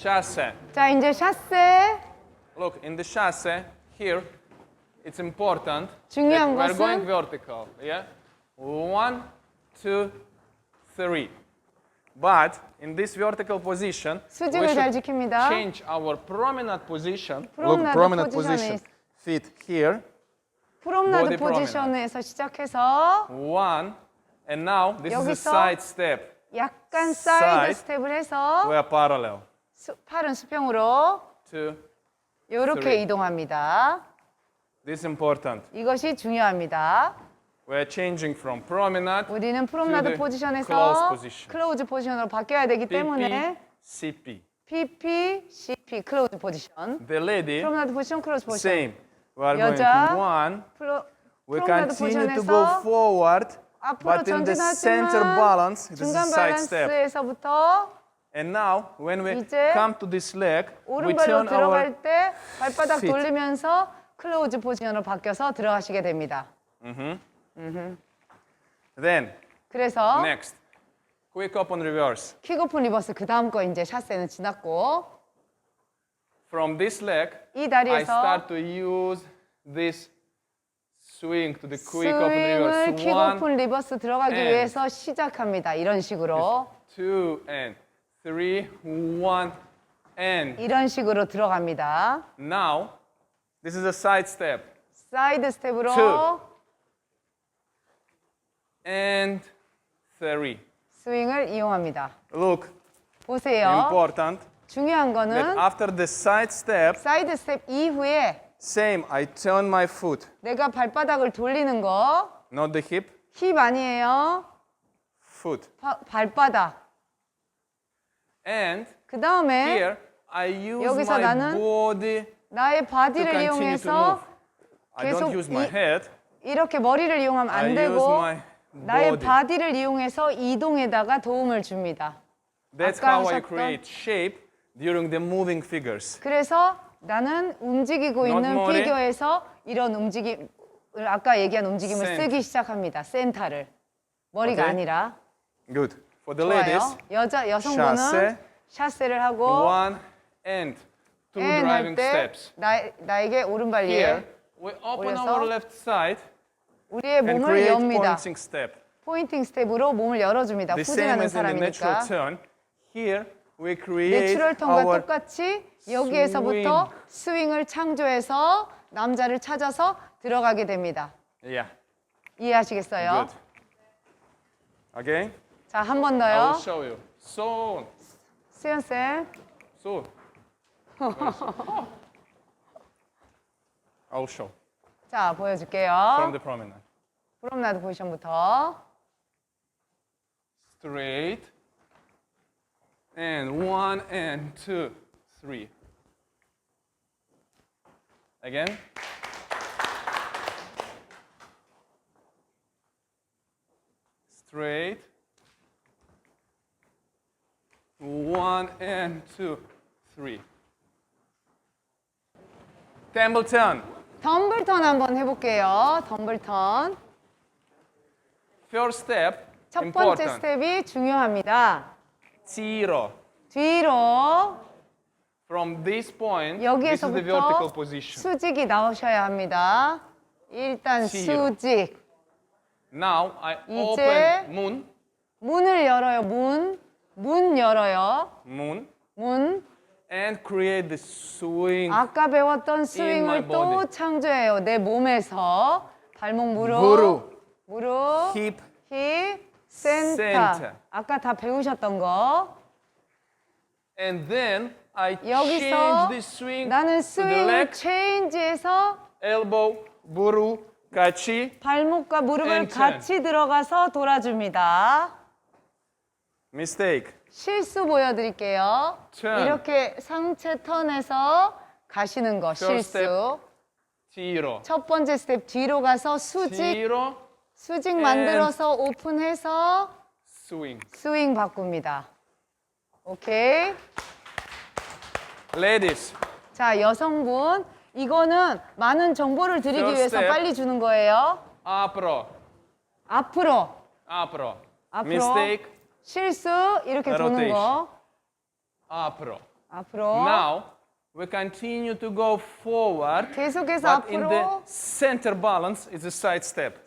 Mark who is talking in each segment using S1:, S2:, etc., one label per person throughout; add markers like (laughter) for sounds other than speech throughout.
S1: chasse.
S2: 자, 이제 샷세.
S1: Look, in the chasse, here, it's important
S2: 중요한
S1: that we're going
S2: 것은
S1: vertical. Yeah? One, two, three. But in this vertical position, we
S2: 수직을 잘
S1: should
S2: 지킵니다.
S1: change our promenade position.
S2: Promenade
S1: Look, promenade
S2: position
S1: position.
S2: is-
S1: Feet here.
S2: 프롬나드
S1: body promenade.
S2: 포지션에서 시작해서
S1: One. And now this is a
S2: 여기서
S1: side step.
S2: 약간 사이드
S1: Side.
S2: 스텝을 해서
S1: We're parallel.
S2: 수, 팔은 수평으로
S1: Two.
S2: 이렇게
S1: Three.
S2: 이동합니다.
S1: This is important.
S2: 이것이 중요합니다.
S1: We're changing from promenade
S2: 우리는
S1: to
S2: 프롬나드
S1: the
S2: 포지션에서
S1: close position.
S2: 클로즈 포지션으로 바뀌어야 되기
S1: PP,
S2: 때문에
S1: CP.
S2: PP, CP 클로즈 포지션.
S1: The lady,
S2: 프롬나드 포지션, 클로즈 포지션.
S1: same. We are
S2: 여자.
S1: going one.
S2: 프로,
S1: We
S2: 프롬나드
S1: continue to go
S2: 포지션에서
S1: forward,
S2: 앞으로
S1: but in the center
S2: 전진하지만
S1: balance, this is
S2: 중간
S1: side step.
S2: 밸런스에서부터
S1: And now, when we
S2: 이제
S1: come to this leg, we
S2: 오른발로
S1: turn our
S2: 들어갈 때 발바닥
S1: feet.
S2: 돌리면서 클로즈 포지션으로 바뀌어서 들어가시게 됩니다.
S1: then
S2: 그래서
S1: next, quick up on reverse.
S2: 킥오픈 리버스 그 다음 거 이제 샷세는 지났고
S1: From this leg,
S2: 이
S1: I
S2: 다리에서
S1: start to use this swing to the quick up on
S2: 스윙을
S1: reverse. One,
S2: 킥오픈 리버스 들어가기
S1: and
S2: 위해서 시작합니다. 이런 식으로
S1: two, and three, one, and
S2: 이런 식으로 들어갑니다.
S1: now this is a side step.
S2: 사이드 스텝으로
S1: Two. and three.
S2: 스윙을 이용합니다.
S1: Look,
S2: 보세요.
S1: important
S2: 중요한
S1: that
S2: 거는
S1: after the side step,
S2: 사이드 스텝 이후에
S1: same, I turn my foot,
S2: 내가 발바닥을 돌리는 거
S1: not the hip,
S2: 힙 아니에요.
S1: foot.
S2: 바- 발바닥.
S1: And
S2: 그 다음에
S1: here, I use
S2: 여기서
S1: my
S2: 나는
S1: body
S2: 나의
S1: to
S2: 바디를
S1: continue to
S2: 이용해서.
S1: I don't
S2: 계속
S1: use my
S2: 이-
S1: head,
S2: 이렇게 머리를 이용하면
S1: I
S2: 안
S1: use
S2: 되고
S1: my
S2: 나의
S1: body.
S2: 바디를 이용해서 이동에다가 도움을 줍니다.
S1: That's
S2: 아까
S1: how I
S2: 하셨던-
S1: create shape during the moving figures.
S2: 그래서 나는 움직이고
S1: Not
S2: 있는
S1: 머리.
S2: 피겨에서 이런 움직임을 아까 얘기한 움직임을
S1: 센터.
S2: 쓰기 시작합니다. 센터를 머리가
S1: 오케이.
S2: 아니라
S1: Good. For the
S2: 좋아요.
S1: ladies,
S2: 여자 여성분은
S1: 샤세.
S2: 샤세를 하고
S1: one and two
S2: and
S1: driving
S2: 할때
S1: steps.
S2: 나, 나에게 오른발
S1: Here,
S2: 위에
S1: we open
S2: 올려서
S1: our left side
S2: 우리의
S1: and
S2: 몸을
S1: create
S2: 엽니다.
S1: pointing step.
S2: 포인팅 스텝으로 몸을 열어줍니다.
S1: The same
S2: 후진하는
S1: as in the natural
S2: 사람이니까.
S1: turn. Here, we create
S2: 내추럴 턴과
S1: our
S2: 똑같이 여기에서부터 스윙을 창조해서 남자를 찾아서 들어가게 됩니다.
S1: yeah.
S2: 이해하시겠어요?
S1: Good. Again,
S2: 자, 한 번
S1: I will
S2: 더요.
S1: show you. So,
S2: 수현 쌤.
S1: so. Where is it? I will show
S2: 자,
S1: from
S2: 보여줄게요.
S1: the promenade.
S2: 프롬나드 포지션부터.
S1: Straight. And one and two, three. Again. Straight. One and two, three. Templeton.
S2: 덤블턴 한번 해볼게요. 덤블턴.
S1: First step.
S2: 첫 번째
S1: important.
S2: 스텝이 중요합니다.
S1: Tiro.
S2: 뒤로
S1: From this point, this is the vertical
S2: 여기에서부터
S1: position.
S2: 수직이 나오셔야 합니다. 일단
S1: 뒤로.
S2: 수직.
S1: Now I
S2: 이제
S1: open moon,
S2: 문을 열어요. 문. 문 열어요.
S1: moon,
S2: 문.
S1: and create the swing.
S2: 아까 배웠던
S1: my
S2: 스윙을 또
S1: body.
S2: 창조해요. 내 몸에서 발목 무릎,
S1: 무릎.
S2: 무릎,
S1: Hip,
S2: 힙, 센터.
S1: 센터.
S2: 아까 다 배우셨던 거.
S1: and then I
S2: 여기서
S1: change the swing
S2: 나는
S1: to the
S2: 스윙을
S1: leg,
S2: 체인지해서
S1: elbow, 무릎, 같이.
S2: 발목과 무릎을
S1: And turn.
S2: 같이 들어가서 돌아줍니다.
S1: Mistake.
S2: 실수 보여드릴게요.
S1: turn.
S2: 이렇게 상체 턴해서 가시는 거
S1: First
S2: 실수.
S1: Tiro.
S2: 첫 번째 스텝 뒤로 가서 수직,
S1: Tiro,
S2: 수직 만들어서 오픈해서
S1: swing.
S2: 스윙 바꿉니다. 오케이.
S1: Ladies,
S2: 자, 여성분. 이거는 많은 정보를 드리기
S1: First
S2: 위해서
S1: step.
S2: 빨리 주는 거예요. 앞으로.
S1: apro.
S2: 앞으로.
S1: Mistake,
S2: 실수. 이렇게 도는. 거.
S1: apro.
S2: 앞으로.
S1: Now we continue to go forward.
S2: 계속해서
S1: But in the
S2: 앞으로.
S1: center balance is a side step.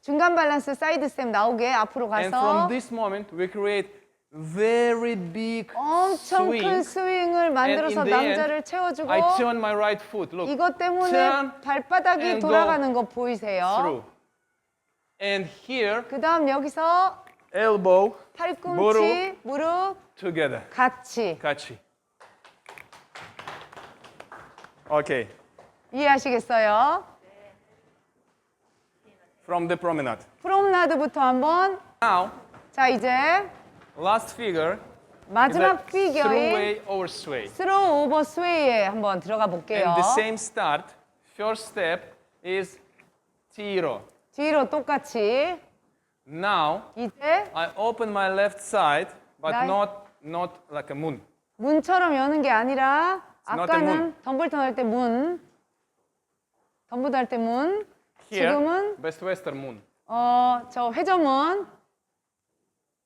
S2: 중간 밸런스 사이드 스텝 나오게 앞으로
S1: And
S2: 가서
S1: from this moment we create very big
S2: 엄청
S1: swing.
S2: 큰 스윙을 만들어서
S1: And in the
S2: 남자를
S1: end,
S2: 채워주고
S1: I turn my right foot. Look.
S2: 이것 때문에
S1: turn
S2: 발바닥이
S1: and go
S2: 돌아가는 거 보이세요?
S1: through. And here,
S2: 그 다음 여기서
S1: elbow
S2: 팔꿈치, 무릎
S1: together.
S2: 같이
S1: Catchy. Okay.
S2: 이해하시겠어요?
S1: From the promenade.
S2: 프롬나드부터 한번
S1: Now,
S2: 자 이제
S1: last figure
S2: 마지막 피겨인
S1: through-way over sway.
S2: 스로우 오버 스웨이에 한번 들어가 볼게요.
S1: And the same start. First step is tiro.
S2: 뒤로 똑같이
S1: Now,
S2: 이제
S1: I open my left side, but
S2: Right.
S1: not not like a moon.
S2: 문처럼 여는 게 아니라
S1: not.
S2: 아까는 덤블턴 할 때 문, 덤블 할때 문,
S1: Here,
S2: 지금은
S1: best western moon.
S2: 어 저 회전문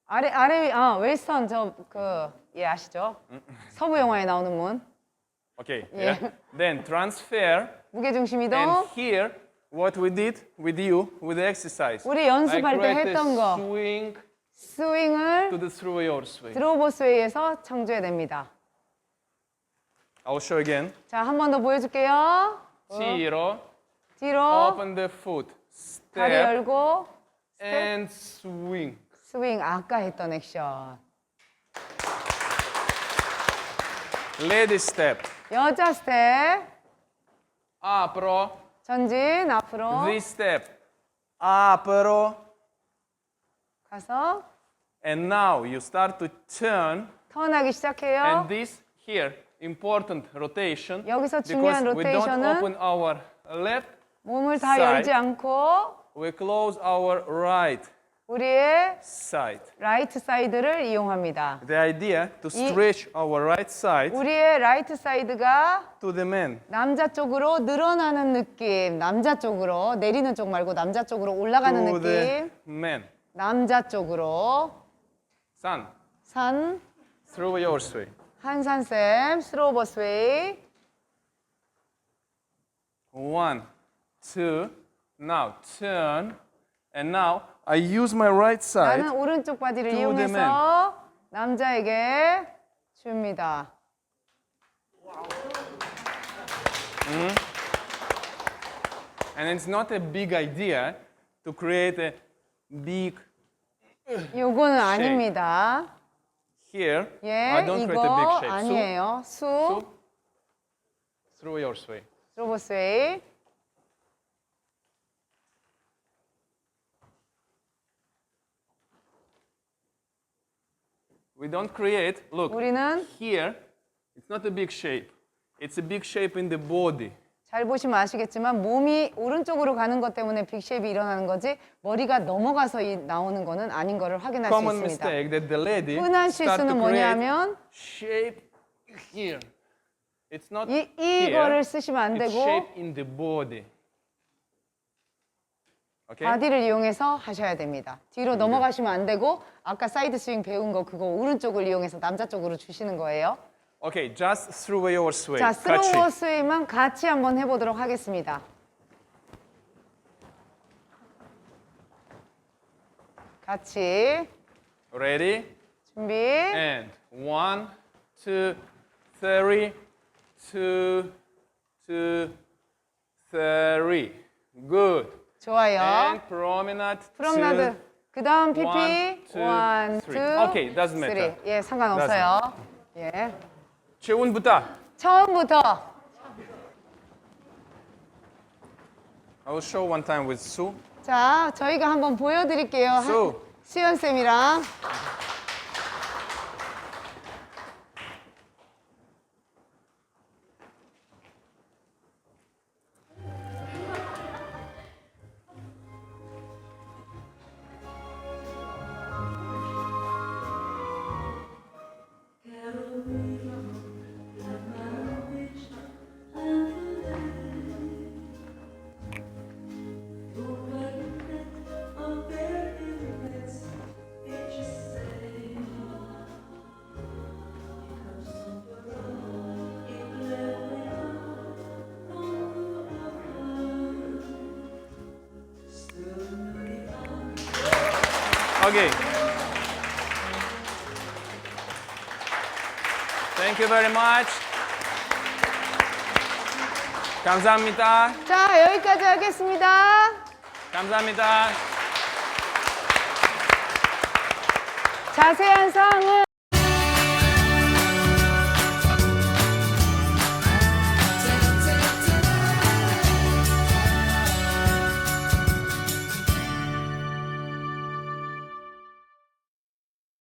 S2: 아래 아래 아 웨스턴 저 그 예 아시죠? 서부 영화에 나오는 문
S1: Okay.
S2: Yeah.
S1: Yeah. then transfer,
S2: 무게 중심 이동
S1: and here, what we did with you with the exercise.
S2: 우리
S1: I
S2: 연습할 때 했던
S1: a
S2: 거
S1: swing to
S2: 스윙을
S1: the through-way over sway.
S2: 드로버 스웨이에서 창조해냅니다.
S1: I'll show again.
S2: 자 한 번 더 보여줄게요.
S1: Tiro,
S2: 뒤로
S1: open the foot,
S2: 다리
S1: step,
S2: 열고
S1: and swing.
S2: 스윙 아까 했던 액션.
S1: Lady step,
S2: 여자 스텝
S1: apro,
S2: 전진 앞으로
S1: this step, apro,
S2: 가서
S1: and now you start to turn,
S2: 턴하기 시작해요.
S1: and this here, important rotation,
S2: 여기서
S1: because
S2: 중요한
S1: we don't
S2: 로테이션은
S1: open our left,
S2: 몸을 다
S1: side.
S2: 열지 않고
S1: we close our right
S2: 우리의
S1: side.
S2: 라이트 사이드를 이용합니다.
S1: The idea to stretch our right side
S2: 우리의 라이트 사이드가
S1: to the man.
S2: 남자 쪽으로 늘어나는 느낌. 남자 쪽으로 내리는 쪽 말고 남자 쪽으로 올라가는
S1: To the
S2: 느낌.
S1: man.
S2: 남자 쪽으로
S1: Son,
S2: 산
S1: through your sway.
S2: 한산쌤 스로버 스웨이
S1: One, two, now turn, and now I use my right side
S2: 나는 오른쪽 바디를
S1: To the
S2: 이용해서 남자에게 줍니다.
S1: and it's not a big idea to create a big (laughs)
S2: 요거는 아닙니다.
S1: here.
S2: 예,
S1: I don't create a big
S2: 이거
S1: shape.
S2: 아니에요. 수,
S1: So, so through your sway.
S2: 스로버 스웨이.
S1: We don't create. Look
S2: 우리는
S1: here. It's not a big shape. It's a big shape in the body.
S2: 잘 보시면 아시겠지만 몸이 오른쪽으로 가는 것 때문에 빅쉐입이 일어나는 거지 머리가 넘어가서 이 나오는 거는 아닌 거를 확인할 수
S1: Common
S2: 있습니다.
S1: mistake that the lady
S2: 흔한
S1: start to
S2: 실수는
S1: create
S2: 뭐냐면
S1: shape here. It's not
S2: 이,
S1: here.
S2: 이거를 쓰시면 안
S1: It's
S2: 되고
S1: shape in the body. Okay?
S2: 바디를 이용해서 하셔야 됩니다. 뒤로 넘어가시면 안 되고 아까 사이드 스윙 배운 거 그거 오른쪽을 이용해서 남자 쪽으로 주시는 거예요.
S1: Okay, just through your sway.
S2: 자. 스로우 스윙만 같이 한번 해보도록 하겠습니다. 같이
S1: Ready?
S2: 준비.
S1: And one, two, three, two, two, three. Good.
S2: 좋아요.
S1: And promenade. two,
S2: 그 다음 PP.
S1: one, two, three. Okay, doesn't matter.
S2: 쓰리. 예, 상관없어요. 예.
S1: 최운부터.
S2: 처음부터
S1: I will show one time with Sue.
S2: 자, 저희가 한번 보여드릴게요.
S1: Sue.
S2: 수연 쌤이랑.
S1: Okay. Thank you very much. 감사합니다.
S2: 자, 여기까지 하겠습니다.
S1: 감사합니다.
S2: 자세한 사항은